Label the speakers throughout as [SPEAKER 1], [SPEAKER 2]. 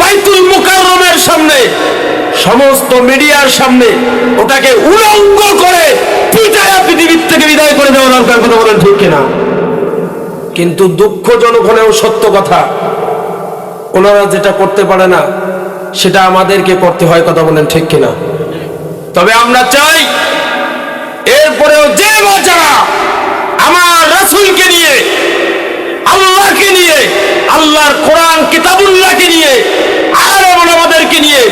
[SPEAKER 1] বাইতুল মুকাররমের সামনে, সমস্ত মিডিয়ার সামনে ওটাকে উলঙ্গ করে পিটায়া পৃথিবীর থেকে বিদায় করে দেওয়া দরকার, কথা বলেন ঠিক কিনা? কিন্তু দুঃখজনক হলেও সত্য কথা, ওনারা যেটা করতে পারে না, সেটা আমাদেরকে করতে হয়, কথা বলেন ঠিক কিনা? তবে আমরা চাই, এরপরেও যে বাচ্চারা আমার রাসূলকে নিয়ে, আল্লাহকে নিয়ে, আল্লাহর কোরআন কিতাবুল্লাহকে নিয়ে আমাদেরকে নিয়ে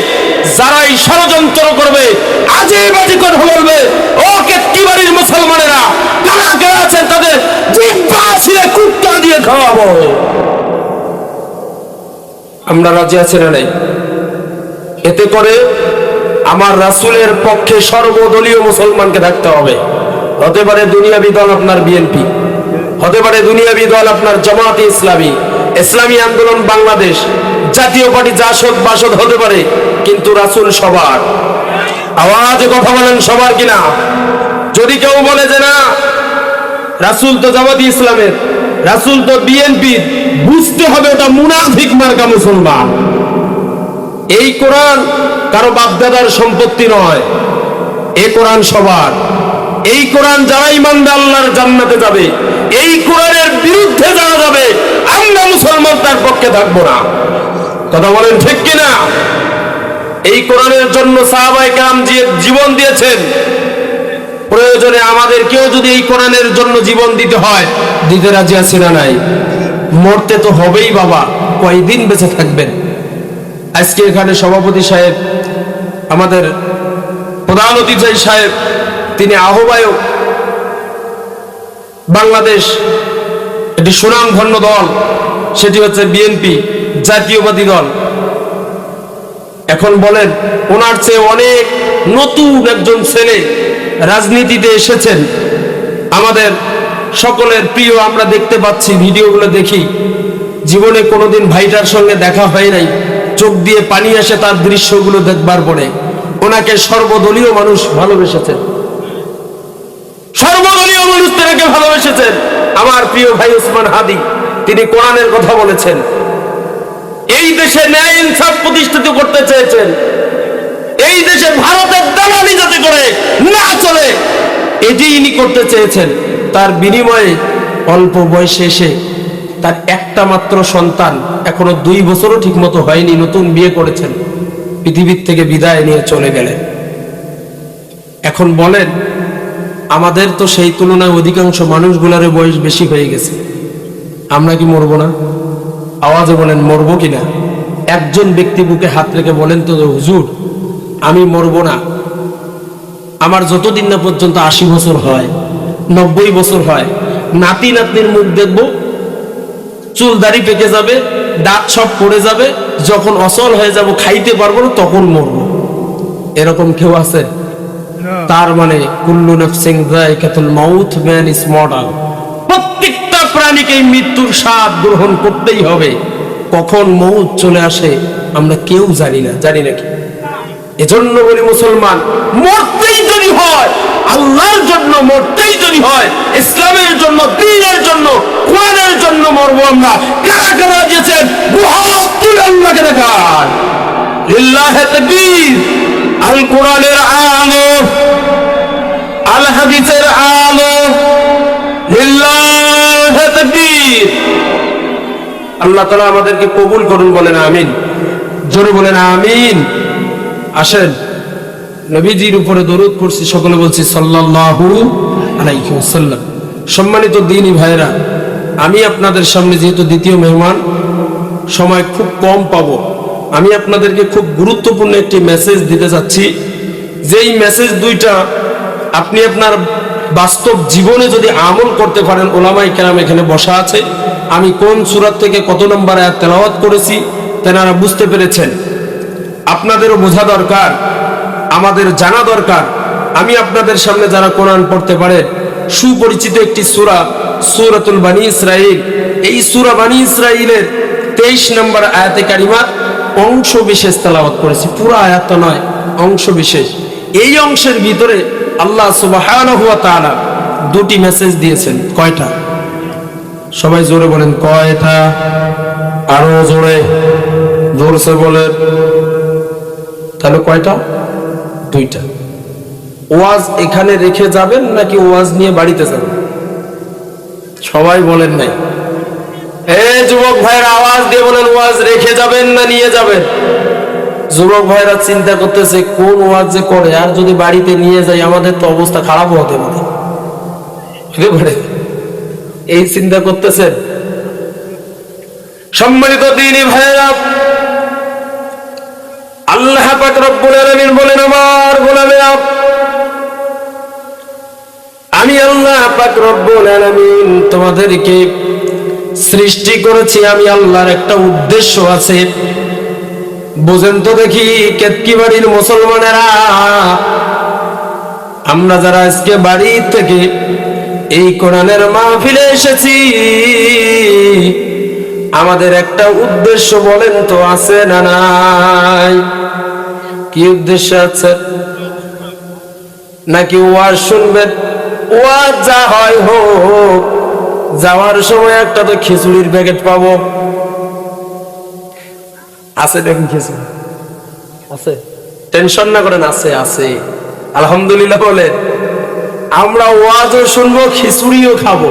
[SPEAKER 1] যারাই ষড়যন্ত্র করবে আজে বাজে কথা বলবে, ও কেতকি বাড়ির মুসলমানেরা কারা কারা আছেন তাদের ছিঁড়ে কুত্তা দিয়ে খাওয়াবো। আমরা রাজি আছি না নাই? এতে করে আমার রাসূলের পক্ষে সর্বদলীয় মুসলমানকে থাকতে হবে। হতে পারে দুনিয়াবি দল আপনার বিএনপি, হতে পারে দুনিয়াবি দল আপনার জামাতে ইসলামী ইসলামী আন্দোলন বাংলাদেশ জাতীয় পার্টি জাসদ বাসদ হতে পারে, কিন্তু রাসূল সবার। আওয়াজে কথা বলেন সবার কিনা? যদি কেউ বলে যে না, রাসূল তো জামাতি ইসলামের, রাসূল তো বিএনপি বুঝতে হবে ওটা মুনাফিক মার্কা মুসলমান। এই কোরআন কারও বাপদাদার সম্পত্তি নয়, এ কোরআন সবার। এই কোরআন যারা ইমানদা আল্লাহর জান্নাতে যাবে, এই কোরআনের বিরুদ্ধে যারা যাবে, আমরা মুসলমান তার পক্ষে থাকব না। কথা বলেন ঠিক কিনা? এই কোরআনের জন্য সাহাবাই কাম যে জীবন দিয়েছেন, প্রয়োজনে আমাদেরকেও যদি এই কোরআনের জন্য জীবন দিতে হয়, দিতে রাজি আছি না নাই? মরতে তো হবেই বাবা, কয়দিন বেঁচে থাকবেন? আজকে এখানে সভাপতি সাহেব, আমাদের প্রধান অতিথি সাহেব, তিনি আহ্বায়ক, বাংলাদেশ, একটি সুনাম ধন্য দল, সেটি হচ্ছে বিএনপি। জাতীয়বাদী দল এখন বলেন, ওনার চেয়ে অনেক নতুন একজন ছেলে রাজনীতিতে এসেছেন। আমাদের সকলের প্রিয়, আমরা দেখতে পাচ্ছি, ভিডিওগুলো দেখি। জীবনে কোনোদিন ভাইটার সঙ্গে দেখা হয় নাই। চোখ দিয়ে পানি আসে তার দৃশ্যগুলো দেখবার পরে। ওনাকে সর্বদলীয় মানুষ ভালোবেসেছেন। সর্বদলীয় মানুষ তাকে ভালোবেসেছেন। আমার প্রিয় ভাই ওসমান হাদি, তিনি কোরআনের কথা বলেছেন। এই দেশে ন্যায় ইনসাফ প্রতিষ্ঠিত করতে চেয়েছেন। এই দেশে ভারতের দালালি যাতে করে না চলে এটি ইনি করতে চেয়েছেন। তার বিনিময়ে অল্প বয়সে এসে তার একটা মাত্র সন্তান এখনও দুই বছরও ঠিক মতো হয়নি, নতুন বিয়ে করেছেন। পৃথিবীর থেকে বিদায় নিয়ে চলে গেলেন। এখন বলেন, আমাদের তো সেই তুলনায় অধিকাংশ মানুষগুলার বয়স বেশি হয়ে গেছে। আমরা কি মরবো না? আওয়াজে বলেন মরবো কিনা? একজন ব্যক্তি বুকে হাত রেখে বলেন তো হুজুর আমি মরবো না। আমার যতদিন না পর্যন্ত আশি বছর হয় নব্বই বছর হয় নাতি নাতনির মুখ দেখব চুল দাড়ি পেকে যাবে দাঁত সব পড়ে যাবে যখন অচল হয়ে যাব খাইতে পারব না তখন মরবো। এরকম কেউ আছে? তার মানে কুল্লু নফসিং মাউত ম্যান ইজ মর্টাল। প্রত্যেকটা এই মৃত্যুর স্বাদ গ্রহণ করতেই হবে। কখন মৌত চলে আসে, আমরা কেউ জানি না, জানি নাকি এজন্য বলি মুসলমান, মরতেই যদি হয়, আল্লাহর জন্য মরতেই যদি হয়, ইসলামের জন্য, দিনের জন্য, কোরআনের জন্য মরবো আমরা। কারা কারা দিয়েছেন বুহাত্তুল আল্লাহকে দেখান। লিল্লাহে তাকবীর আল কোরআনের আলো আল হাদিসের আলো, লিল্লাহে আল্লাহ তাআলা আমাদেরকে কবুল করুন, বলেন আমিন। জোরে বলেন আমিন। আসেন। নবীজির উপরে দরুদ পড়ছি, সকলে বলছি আলাইহি সম্মানিত দিনী ভাইরা আমি আপনাদের সামনে যেহেতু দ্বিতীয় মেহমান, সময় খুব কম পাব। আমি আপনাদেরকে খুব গুরুত্বপূর্ণ একটি মেসেজ দিতে যাচ্ছি। যেই মেসেজ দুইটা আপনি আপনার বাস্তব জীবনে যদি আমল করতে পারেন ওলামাই কেরাম এখানে বসা আছে। আমি কোন সুরাত থেকে কত নম্বর আয়াত তেলাওয়াত করেছি, তেনারা বুঝতে পেরেছেন। আপনাদেরও বোঝা দরকার, আমাদের জানা দরকার। আমি আপনাদের সামনে যারা কোরআন পড়তে পারে, সুপরিচিত একটি সুরা, সুরাতুল বানী ইসরাইল এই সুরা বানী ইসরাইলের তেইশ নম্বর আয়াতে কারিমার অংশ বিশেষ তেলাওয়াত করেছি। পুরো আয়াত নয় অংশ বিশেষ এই অংশের ভিতরে আল্লাহ তাআলা দুটি মেসেজ দিয়েছেন। কয়টা? সবাই জোরে বলেন, কয়টা? আরও জোরে। ধরছে বলে তাহলে কয়টা? দুইটা। ওয়াজ এখানে রেখে যাবেন নাকি ওয়াজ নিয়ে বাড়িতে যাবেন? সবাই বলেন নাই। এ যুবক ভাইয়ের, আওয়াজ দিয়ে বলেন, ওয়াজ রেখে যাবেন না নিয়ে যাবেন? যুবক ভাইরা চিন্তা করতেছে, কোন ওয়াজ যে করে? আর যদি বাড়িতে নিয়ে যাই, আমাদের তো অবস্থা খারাপ হতে পারে। এই চিন্তা করতেছেন? সম্মানিত দিনই ভাইরা আল্লাহ পাক রব্বুল আলামিন বলেন, আমার গোলামেরা, আমি আল্লাহ পাক তোমাদেরকে সৃষ্টি করেছি। আমি আল্লাহর একটা উদ্দেশ্য আছে। বোঝেন তো দেখি কেতকি বাড়ির মুসলমানেরা। আমরা যারা আজকে বাড়ি থেকে এই কোরআনের মাহফিলে এসেছি, আমাদের একটা উদ্দেশ্য বলেন তো, আছে না নাই? কি উদ্দেশ্য আছে? নাকি ওয়াজ শুনবেন? ওয়াজ যা হয় হোক, যাওয়ার সময় একটা তো খিচুড়ির প্যাকেট পাবো। আছে দেখুন খিচুড়ি আছে। টেনশন না করেন আছে আছে। আলহামদুলিল্লাহ বলে আমরা ওয়াজও শুনব খিচুড়িও খাব।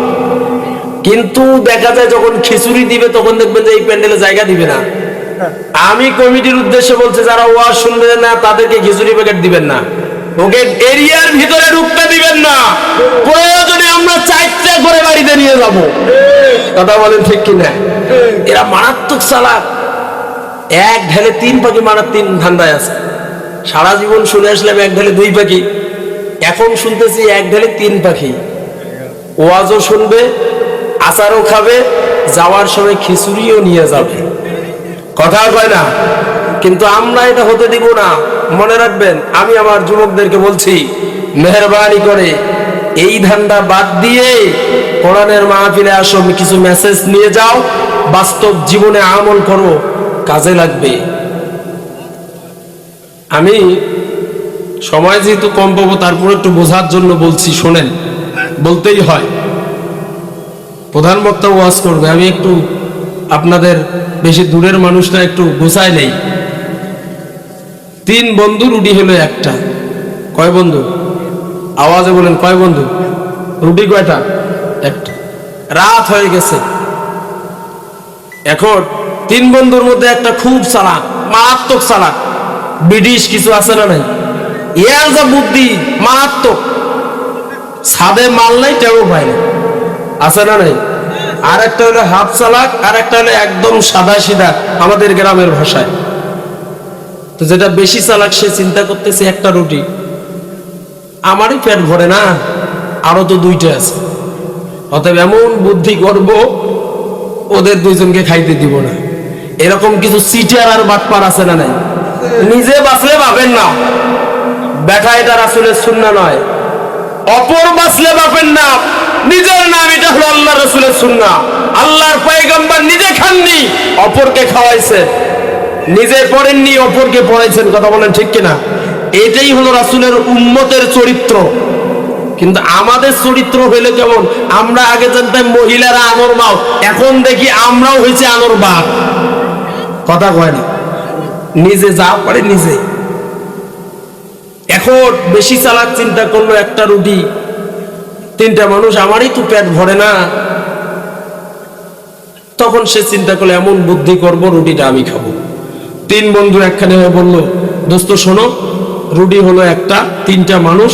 [SPEAKER 1] কিন্তু দেখা যায় যখন খিচুড়ি দিবে তখন দেখবেন যে এই প্যান্ডেলে জায়গা দিবে না। আমি কমিটির উদ্দেশ্যে বলছি যারা ওয়াজ শুনবে না তাদেরকে খিচুড়ি প্যাকেট দিবেন না। ওকে এরিয়ার ভিতরে ঢুকতে দিবেন না। প্রয়োজনে আমরা চারটা করে বাড়িতে নিয়ে যাব। কথা বলেন ঠিক কিনা? এরা মারাত্মক চালাক এক ঢেলে তিন পাখি মারার তিন ধান্দায় আছে। সারা জীবন শুনে আসলাম এক ঢেলে দুই পাখি। এখন শুনতেছি এক ঢেলে তিন পাখি। ওয়াজও শুনবে, আচারও খাবে, যাওয়ার সময় খিচুড়িও নিয়ে যাবে। কথা কয় না, কিন্তু আমরা এটা হতে দিব না। মনে রাখবেন, আমি আমার যুবকদেরকে বলছি, মেহরবানি করে এই ধান্দা বাদ দিয়ে কোরআনের মাহফিলে আসো কিছু মেসেজ নিয়ে যাও, বাস্তব জীবনে আমল করো। কাজে লাগবে। আমি সময় যেহেতু কম পাবো, তারপর একটু বোঝার জন্য বলছি, শোনেন, বলতেই হয়। প্রধান বক্তা ওয়াজ করবে, আমি একটু আপনাদের বেশি দূরের মানুষরা একটু গোছায় নেই। তিন বন্ধু, রুটি হলো একটা। কয় বন্ধু? আওয়াজে বলেন, কয় বন্ধু? রুটি কয়টা? একটা। রাত হয়ে গেছে। এখন তিন বন্ধুর মধ্যে একটা খুব চালাক, মারাত্মক চালাক। ব্রিটিশ কিছু আছে না নাই? ইয়ার যা বুদ্ধি, মারাত্মক। ছাদে মাল নাই টেও পায় না। আছে না নাই? আর একটা হলো হাফ চালাক আর একটা হলো একদম সাদা সিধা আমাদের গ্রামের ভাষায়। তো যেটা বেশি চালাক, সে চিন্তা করতেছে একটা রুটি। আমারই পেট ভরে না, আরও তো দুইটা আছে। অতএব এমন বুদ্ধি করব ওদের দুইজনকে খাইতে দিব না। এরকম কিছু সিটার আর বাটপার আছে না নাই? নিজে বাঁচলে পাবেন না বেটা এটা রাসুলের সুন্না নয়। অপর বাঁচলে পাবেন না নিজের নাম এটা হলো আল্লাহ রসুলের সুন্না আল্লাহর পয়গম্বর নিজে খাননি, অপরকে খাওয়াইছে। নিজে পড়েননি, অপরকে পড়াইছেন। কথা বলেন ঠিক কিনা? এটাই হলো রাসুলের উম্মতের চরিত্র। কিন্তু আমাদের চরিত্র হইলে কেমন আমরা আগে জানতাম মহিলারা আনর মাও, এখন দেখি আমরাও হয়েছে আনর বাপ। কথা কয় না। নিজে যা পারে নিজে। এখন বেশি চালাক চিন্তা করল একটা রুটি। তিনটা মানুষ আমারই তো পেট ভরে না। তখন সে চিন্তা করল, এমন বুদ্ধি করব, রুটিটা আমি খাব। তিন বন্ধু একখানে হয়ে বলল, দোস্ত, শোনো, রুটি হলো একটা, তিনটা মানুষ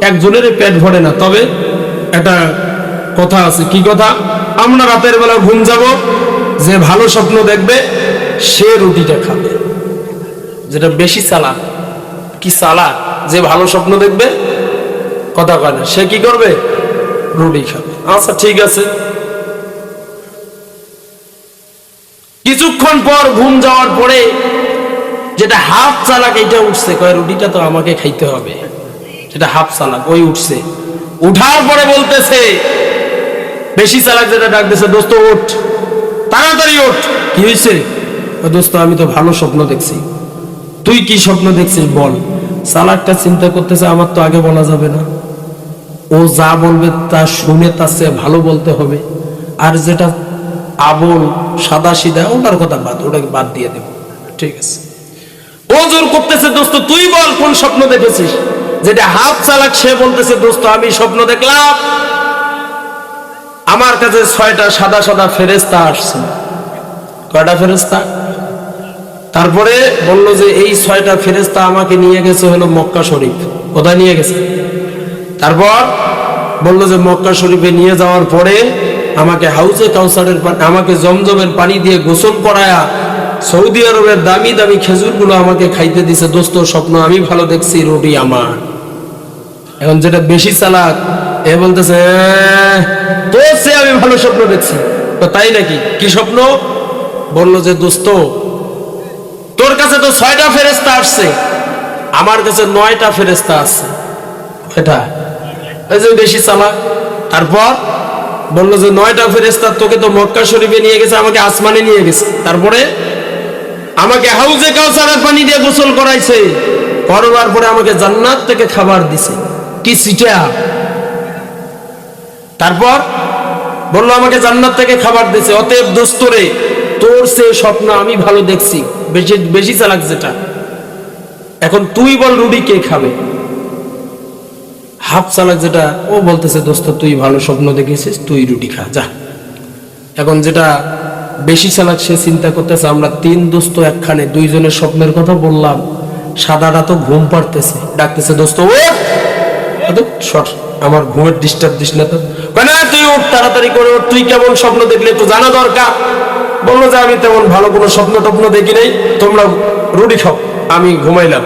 [SPEAKER 1] একজনের পেট ভরে না। তবে একটা কথা আছে, কি কথা? আমরা রাতের বেলা ঘুম যাব, যে ভালো স্বপ্ন দেখবে সে রুটিটা খাবে যেটা বেশি চালাক কি চালাক যে ভালো স্বপ্ন দেখবে, কথা কয় না। সে কি করবে? রুটি খাবে। আচ্ছা ঠিক আছে। কিছুক্ষণ পর ঘুম যাওয়ার পরে যেটা হাফ চালাক এটা উঠছে। কয়, রুটিটা তো আমাকে খাইতে হবে। যেটা হাফ চালাক, ওই উঠছে। উঠার পরে বলতেছে, বেশি চালাক যেটা ডাক দিছে দোস্ত, ওঠ। তাড়াতাড়ি ওঠ। কি হয়েছে দোস্ত, আমি তো ভালো স্বপ্ন দেখছি। তুই কি স্বপ্ন দেখছিস বল? চালাকটা চিন্তা করতেছে, আমার তো আগে বলা যাবে না। ও যা বলবে তা শুনে তার চেয়ে ভালো বলতে হবে। আর যেটা আবল সাদা সিধা ওটার কথা বাদ, ওটাকে বাদ দিয়ে দেবো। ঠিক আছে। ও জোর করতেছে দোস্ত, তুই বল কোন স্বপ্ন দেখেছিস? যেটা হাফ চালাক সে বলতেছে, দোস্ত, আমি স্বপ্ন দেখলাম। আমার কাছে ছয়টা সাদা সাদা ফেরেস্তা আসছে। কয়টা ফেরেস্তা তারপরে বলল যে, এই ছয়টা ফেরেস্তা আমাকে নিয়ে গেছে হলো মক্কা শরীফ। কোথায় নিয়ে গেছে? তারপর বলল যে, মক্কা শরীফে নিয়ে যাওয়ার পরে আমাকে হাউসে কাউসারের পানি আমাকে জমজমের পানি দিয়ে গোসল করায়া সৌদি আরবের দামি দামি খেজুরগুলো আমাকে খাইতে দিছে। দোস্ত, স্বপ্ন আমি ভালো দেখছি, রুটি আমার। এখন যেটা বেশি চালাক, এ বলতেছে তো সে আমি ভালো স্বপ্ন দেখছি। তাই নাকি? কি স্বপ্ন? বলল যে, দোস্ত তো ছয়টা ফেরেস্তা আসছে। আমার কাছে নয়টা ফেরেস্তা আছে। এটা। এই যে বেশি চালাক। তারপর বলল যে নয়টা ফেরেস্তা তোকে তো মক্কা শরীফে নিয়ে গেছে, আমাকে আসমানে নিয়ে গেছে। তারপরে আমাকে হাউজে কাউসারের পানি দিয়ে গোসল করাইছে। করবার পরে আমাকে জান্নাত থেকে খাবার দিছে। কি সিটা। তারপর বলল, আমাকে জান্নাত থেকে খাবার দিছে। অতএব দোস্তরে তোর সে স্বপ্ন আমি ভালো দেখছি। বেশি বেশি চালাক যেটা। এখন তুই বল রুটি কে খাবে? হাফ চালাক যেটা, ও বলতেছে, দোস্ত, তুই ভালো স্বপ্ন দেখেছিস, তুই রুটি খা, যা। এখন যেটা বেশি চালাক সে চিন্তা করতেছে, আমরা তিন দোস্ত একখানে দুইজনের স্বপ্নের কথা বললাম, সাদাটা তো ঘুম পাড়তেছে। ডাকতেছে, দোস্ত ও আমার ঘুমের ডিস্টার্ব দিস না তো। তুই উঠ, তাড়াতাড়ি করে তুই কেমন স্বপ্ন দেখলে একটু জানা দরকার। বলল যে, আমি তেমন ভালো কোনো স্বপ্ন টপ্ন দেখি নাই, তোমরা রুটি খাও। আমি ঘুমাইলাম।